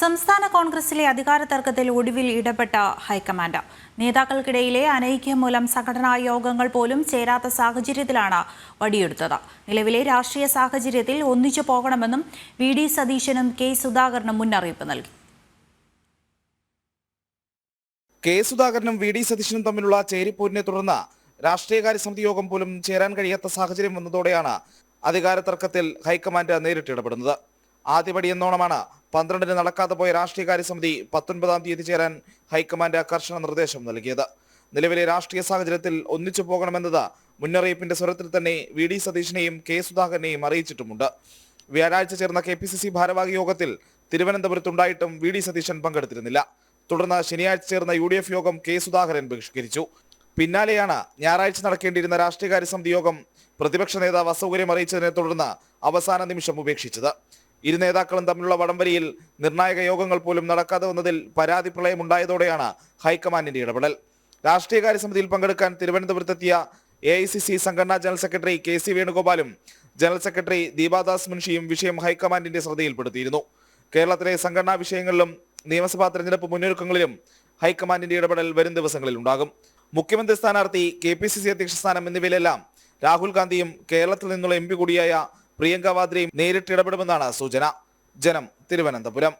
സംസ്ഥാന കോൺഗ്രസിലെ അധികാര തർക്കത്തിൽ ഒടുവിൽ ഇടപെട്ട ഹൈക്കമാൻഡ്. നേതാക്കൾക്കിടയിലെ അനൈക്യം മൂലം സംഘടനാ യോഗങ്ങൾ പോലും ചേരാത്ത സാഹചര്യത്തിലാണ് വടിയെടുത്തത്. നിലവിലെ രാഷ്ട്രീയ സാഹചര്യത്തിൽ ഒന്നിച്ചു പോകണമെന്നും വി ഡി സതീശനും കെ സുധാകരനും മുന്നറിയിപ്പ് നൽകി. കെ സുധാകരനും വി ഡി സതീശനും തമ്മിലുള്ള ചേരിപ്പോരിനെ തുടർന്ന് രാഷ്ട്രീയകാര്യ സമിതി യോഗം പോലും ചേരാൻ കഴിയാത്ത സാഹചര്യം വന്നതോടെയാണ് അധികാര തർക്കത്തിൽ ഹൈക്കമാൻഡ് നേരിട്ട് ഇടപെടുന്നത്. ആദ്യപടി എന്നോണമാണ്. പന്ത്രണ്ടിന് നടക്കാതെ പോയ രാഷ്ട്രീയകാര്യ സമിതി പത്തൊൻപതാം തീയതി ചേരാൻ ഹൈക്കമാൻഡ് കർശന നിർദ്ദേശം നൽകിയത്. നിലവിലെ രാഷ്ട്രീയ സാഹചര്യത്തിൽ ഒന്നിച്ചു പോകണമെന്നത് മുന്നറിയിപ്പിന്റെ സ്വരത്തിൽ തന്നെ വി ഡി സതീഷിനെയും കെ സുധാകരനെയും അറിയിച്ചിട്ടുമുണ്ട്. വ്യാഴാഴ്ച ചേർന്ന കെ പി സി സി ഭാരവാഹി യോഗത്തിൽ തിരുവനന്തപുരത്തുണ്ടായിട്ടും വി ഡി സതീശൻ പങ്കെടുത്തിരുന്നില്ല. തുടർന്ന് ശനിയാഴ്ച ചേർന്ന യു ഡി എഫ് യോഗം കെ സുധാകരൻ ബഹിഷ്കരിച്ചു. പിന്നാലെയാണ് ഞായറാഴ്ച നടക്കേണ്ടിയിരുന്ന രാഷ്ട്രീയകാര്യ സമിതി യോഗം പ്രതിപക്ഷ നേതാവ് അസൗകര്യം അറിയിച്ചതിനെ തുടർന്ന് അവസാന നിമിഷം ഉപേക്ഷിച്ചത്. ഇരു നേതാക്കളും തമ്മിലുള്ള വടംവലിയിൽ നിർണായക യോഗങ്ങൾ പോലും നടക്കാതെ വന്നതിൽ പരാതി പ്രളയമുണ്ടായതോടെയാണ് ഹൈക്കമാൻഡിന്റെ ഇടപെടൽ. രാഷ്ട്രീയകാര്യ സമിതിയിൽ പങ്കെടുക്കാൻ തിരുവനന്തപുരത്തെത്തിയ എ ഐ സി സി സംഘടനാ general secretary K C വേണുഗോപാലും general secretary Deepa Das മുൻഷിയും വിഷയം ഹൈക്കമാൻഡിന്റെ ശ്രദ്ധയിൽപ്പെടുത്തിയിരുന്നു. കേരളത്തിലെ സംഘടനാ വിഷയങ്ങളിലും നിയമസഭാ തെരഞ്ഞെടുപ്പ് മുന്നൊരുക്കങ്ങളിലും ഹൈക്കമാൻഡിന്റെ ഇടപെടൽ വരും ദിവസങ്ങളിൽ ഉണ്ടാകും. മുഖ്യമന്ത്രി സ്ഥാനാർത്ഥി കെ പി സി സി അധ്യക്ഷ സ്ഥാനം എന്നിവയിലെല്ലാം രാഹുൽ ഗാന്ധിയും കേരളത്തിൽ നിന്നുള്ള എം പി കൂടിയായ പ്രിയങ്ക വാദ്രയും നേരിട്ട് ഇടപെടുമെന്നാണ് സൂചന. ജനം തിരുവനന്തപുരം.